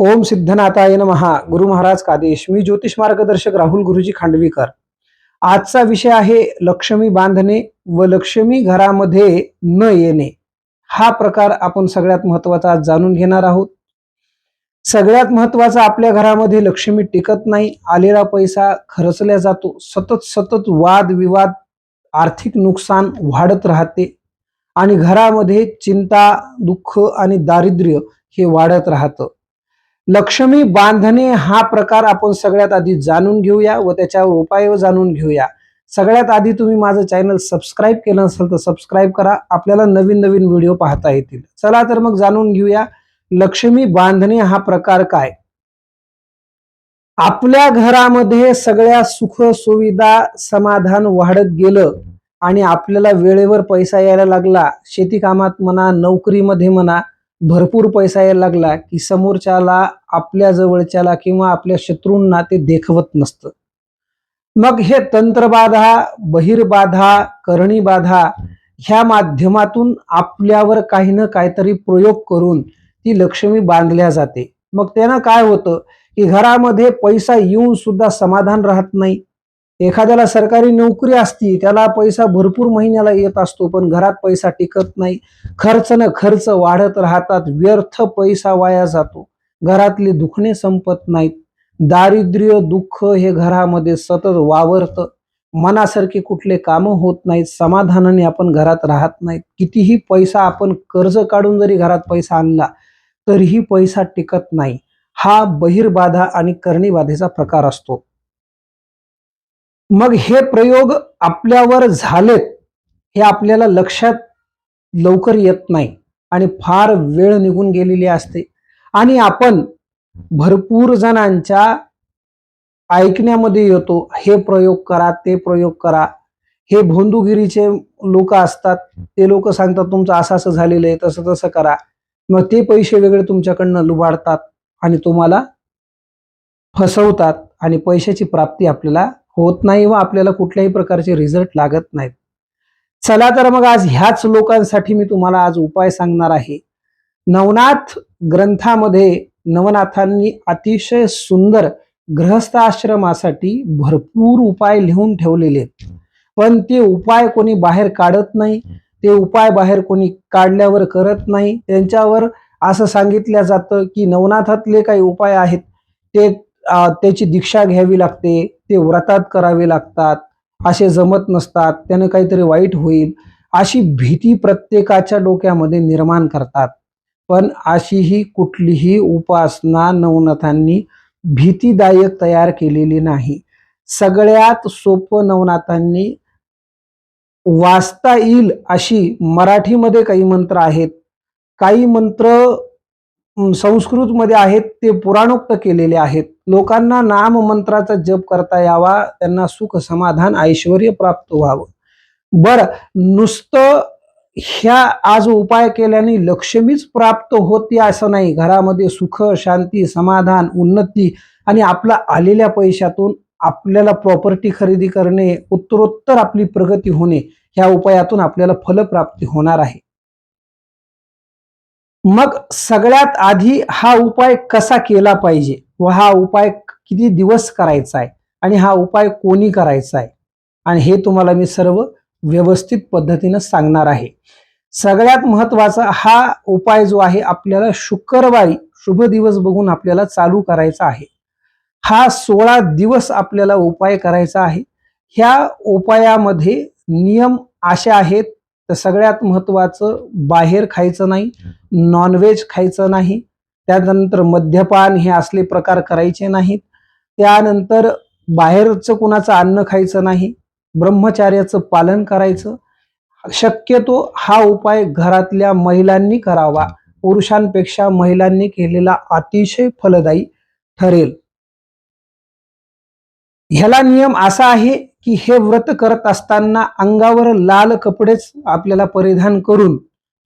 ओम सिद्धनाथाय नमहा गुरु महाराज कादेश. मी ज्योतिष मार्गदर्शक राहुल गुरुजी खांडवीकर. आजचा विषय आहे लक्ष्मी बांधणे व लक्ष्मी घरामध्ये न येणे. हा प्रकार आपण सगळ्यात महत्त्वाचा आज जाणून घेणार आहोत. सगळ्यात महत्त्वाचा आपल्या घरामध्ये लक्ष्मी टिकत नाही आलेला पैसा खर्चल्या जातो सतत सतत वाद विवाद आर्थिक नुकसान वाढत राहते आणि घरामध्ये चिंता दुःख आणि दारिद्र्य हे वाढत राहतं. लक्ष्मी बांधणे हा प्रकार आपण सगळ्यात आधी जाणून घेऊया व त्याच्यावर उपाय जाणून घेऊया. सगळ्यात आधी तुम्ही माझं चॅनल सबस्क्राईब केलं नसेल तर सबस्क्राईब करा. आपल्याला नवीन नवीन व्हिडिओ पाहता येतील. चला तर मग जाणून घेऊया लक्ष्मी बांधणे हा प्रकार काय? आपल्या घरामध्ये सगळ्या सुख सुविधा समाधान वाढत गेलं आणि आपल्याला वेळेवर पैसा यायला लागला. शेती कामात म्हणा नोकरीमध्ये म्हणा भरपूर पैसा यायला लागला की समोरच्याला आपल्या जवळच्याला किंवा आपल्या शत्रूंना ते देखवत नसतं. मग हे तंत्रबाधा बहिर्बाधा करणीबाधा ह्या माध्यमातून आपल्यावर काही ना काहीतरी प्रयोग करून ती लक्ष्मी बांधल्या जाते. मग त्यानं काय होतं की घरामध्ये पैसा येऊन सुद्धा समाधान राहत नाही. एखाद्याला सरकारी नोकरी असती त्याला पैसा भरपूर महिन्याला येत असतो पण घरात पैसा टिकत नाही. खर्च न खर्च वाढत राहतात व्यर्थ पैसा वाया जातो. घरातले दुखणे संपत नाहीत. दारिद्र्य दुःख हे घरामध्ये सतत वावरतं. मनासारखे कुठले कामं होत नाहीत समाधानाने आपण घरात राहत नाहीत. कितीही पैसा आपण कर्ज काढून जरी घरात पैसा आणला तरीही पैसा टिकत नाही. हा बहिर्बाधा आणि करणीबाधेचा प्रकार असतो. मग हे प्रयोग आपल्यावर झालेत हे आपल्याला लक्षात लवकर येत नाही आणि फार वेळ निघून गेलेली असते. आणि आपण भरपूर जणांच्या ऐकण्यामध्ये येतो हे प्रयोग करा ते प्रयोग करा. हे भोंदूगिरीचे लोक असतात ते लोक सांगतात तुमचं असं असं झालेलं आहे तसं तसं करा. मग ते पैसे वेगळे तुमच्याकडनं लुबाडतात आणि तुम्हाला फसवतात आणि पैशाची प्राप्ती आपल्याला होत नाही व आपल्याला कुठल्याही प्रकारचे रिझल्ट लागत नाहीत. चला तर मग आज ह्याच लोकांसाठी मी तुम्हाला आज उपाय सांगणार आहे. नवनाथ ग्रंथामध्ये नवनाथांनी अतिशय सुंदर गृहस्थ आश्रमासाठी भरपूर उपाय लिहून ठेवलेले आहेत. पण ते उपाय कोणी बाहेर काढत नाही ते उपाय बाहेर कोणी काढल्यावर करत नाही. त्यांच्यावर असं सांगितलं जातं की नवनाथातले काही उपाय आहेत ते त्याची दीक्षा घ्यावी लागते. ते व्रतात करावे लागतात असे जमत नसतात त्यानं काहीतरी वाईट होईल अशी भीती प्रत्येकाच्या डोक्यामध्ये निर्माण करतात. पण अशीही कुठलीही उपासना नवनाथांनी भीतीदायक तयार केलेली नाही. सगळ्यात सोपं नवनाथांनी वाचता येईल अशी मराठीमध्ये काही मंत्र आहेत. काही मंत्र संस्कृतमध्ये आहेत ते पुराणोक्त केलेले आहेत. लोकांना नाम मंत्राचा जप करता यावा त्यांना सुख समाधान ऐश्वर प्राप्त व्हावं. बरं नुसतं ह्या आज उपाय केल्याने लक्ष्मीच प्राप्त होते असं नाही. घरामध्ये सुख शांती समाधान उन्नती आणि आपला आलेल्या पैशातून आपल्याला प्रॉपर्टी खरेदी करणे उत्तरोत्तर आपली प्रगती होणे ह्या उपायातून आपल्याला फलप्राप्ती होणार आहे. मग सगळ्यात आधी हा उपाय कसा केला पाहिजे? व हा उपाय किती दिवस करायचा आहे? आणि हा उपाय कोणी करायचा आहे? आणि हे तुम्हाला मी सर्व व्यवस्थित पद्धतीनं सांगणार आहे. सगळ्यात महत्त्वाचा हा उपाय जो आहे आपल्याला शुक्रवारी शुभ दिवस बघून आपल्याला चालू करायचा आहे. हा सोळा दिवस आपल्याला उपाय करायचा आहे. ह्या उपायामध्ये नियम असे आहेत तर सगळ्यात महत्वाचं बाहेर खायचं नाही नॉनव्हेज खायचं नाही त्यानंतर मद्यपान हे असले प्रकार करायचे नाहीत त्यानंतर बाहेरचं कुणाचं अन्न खायचं नाही ब्रह्मचार्याचं पालन करायचं. शक्यतो हा उपाय घरातल्या महिलांनी करावा. पुरुषांपेक्षा महिलांनी केलेला अतिशय फलदायी ठरेल. ह्याला नियम असा आहे की हे व्रत करत असताना अंगावर लाल कपडेच आपल्याला परिधान करून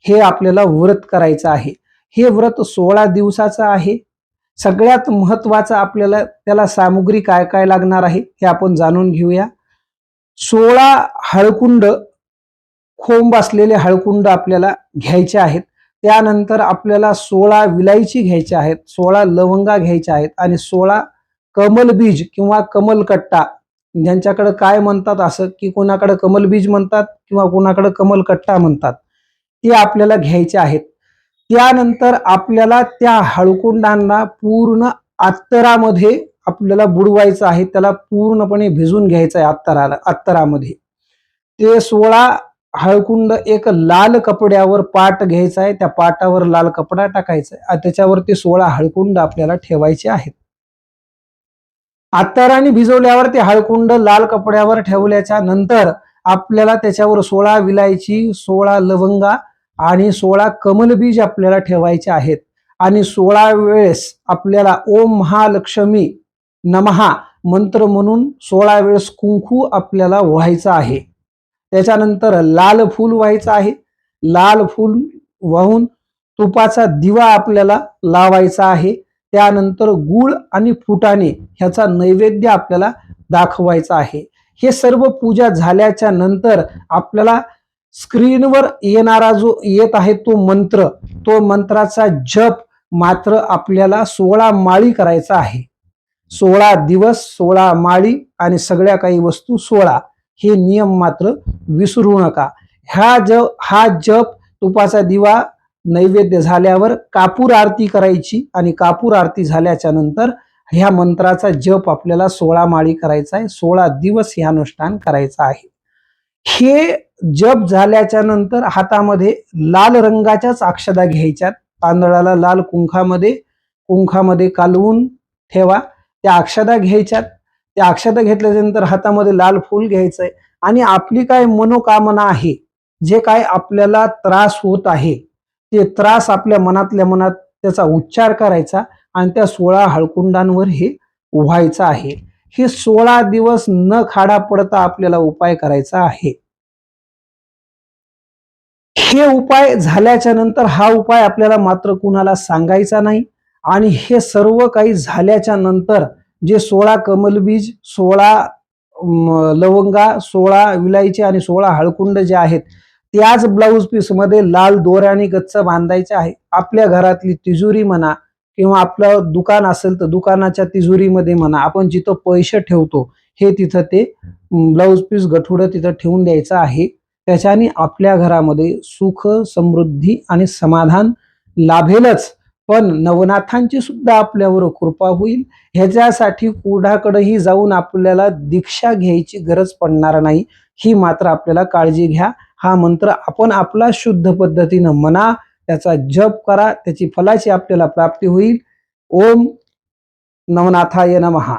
हे आपल्याला व्रत करायचं आहे. हे व्रत सोळा दिवसाचं आहे. सगळ्यात महत्वाचं आपल्याला त्याला सामुग्री काय काय लागणार आहे हे आपण जाणून घेऊया. सोळा हळकुंड खोंब असलेले हळकुंड आपल्याला घ्यायचे आहेत. त्यानंतर आपल्याला सोळा विलायची घ्यायच्या आहेत सोळा लवंगा घ्यायच्या आहेत आणि सोळा कमल बीज किंवा कमलकट्टा ज्यांच्याकडं काय म्हणतात असं की कोणाकडं कमल बीज म्हणतात किंवा कोणाकडे कमलकट्टा म्हणतात ते आपल्याला घ्यायचे आहेत. त्यानंतर आपल्याला त्या हळकुंडांना पूर्ण अत्तरामध्ये आपल्याला बुडवायचं आहे त्याला पूर्णपणे भिजून घ्यायचं आहे अत्तराला अत्तरामध्ये. ते सोळा हळकुंड एक लाल कपड्यावर पाट घ्यायचा आहे त्या पाटावर लाल कपडा टाकायचा आहे त्याच्यावर ते सोळा हळकुंड आपल्याला ठेवायचे आहेत. आत्ताराने भिजवल्यावर ते हळकुंड लाल कपड्यावर ठेवल्याच्या नंतर आपल्याला त्याच्यावर सोळा विलायची सोळा लवंगा आणि सोळा कमलबीज आपल्याला ठेवायचे आहेत. आणि सोळा वेळेस आपल्याला ओम महालक्ष्मी नमहा मंत्र म्हणून सोळा वेळेस कुंकू आपल्याला व्हायचं आहे. त्याच्यानंतर लाल फूल व्हायचं आहे. लाल फूल वाहून तुपाचा दिवा आपल्याला लावायचा आहे. त्यानंतर गुळ आणि फुटाणे ह्याचा नैवेद्य आपल्याला दाखवायचा आहे. हे सर्व पूजा झाल्याच्यानंतर आपल्याला स्क्रीनवर येणारा जो येत आहे तो मंत्र तो मंत्राचा जप मात्र आपल्याला सोळा माळी करायचा आहे. सोळा दिवस सोळा माळी आणि सगळ्या काही वस्तू सोळा. हे नियम मात्र विसरू नका. ह्या जप हा जप तुपाचा दिवा नैवेद्य झाल्यावर कापूर आरती करायची आणि कापूर आरती झाल्याच्यानंतर ह्या मंत्राचा जप आपल्याला सोळा माळी करायचा आहे सोळा दिवस हे अनुष्ठान करायचं आहे. हे जप झाल्याच्यानंतर हातामध्ये लाल रंगाच्याच अक्षदा घ्यायच्यात. तांदळाला लाल कुंखामध्ये कुंखामध्ये कालवून ठेवा. त्या अक्षदा घ्यायच्यात. त्या अक्षदा घेतल्यानंतर हातामध्ये लाल फूल घ्यायचंय. आणि आपली काय मनोकामना आहे जे काय आपल्याला त्रास होत आहे ते त्रास आपल्या मनातल्या मनात त्याचा उच्चार करायचा आणि त्या सोळा हळकुंडांवर हे व्हायचं आहे. हे सोळा दिवस न खाडा पडता आपल्याला उपाय करायचा आहे. हे उपाय झाल्याच्यानंतर हा उपाय आपल्याला मात्र कुणाला सांगायचा नाही आणि हे सर्व काही झाल्याच्यानंतर जे सोळा कमलबीज सोळा लवंगा सोळा विलायची आणि सोळा हळकुंड जे आहेत त्याच ब्लाऊज पीसमध्ये लाल दोऱ्याने गच्च बांधायचे आहे. आपल्या घरातली तिजोरी म्हणा किंवा आपलं दुकान असेल तर दुकानाच्या तिजोरीमध्ये म्हणा आपण जिथं पैसे ठेवतो हे तिथं ते ब्लाऊज पीस गठुडं तिथं ठेवून द्यायचं आहे. त्याच्याने आपल्या घरामध्ये सुख समृद्धी आणि समाधान लाभेलच. पण नवनाथांची सुद्धा आपल्यावर कृपा होईल. ह्याच्यासाठी कुढाकडेही जाऊन आपल्याला दीक्षा घ्यायची गरज पडणार नाही. ही मात्र आपल्याला काळजी घ्या. हा मंत्र आपण आपला शुद्ध पद्धतीनं म्हणा त्याचा जप करा त्याची फलाची आपल्याला प्राप्ती होईल. ओम नवनाथाय नमहा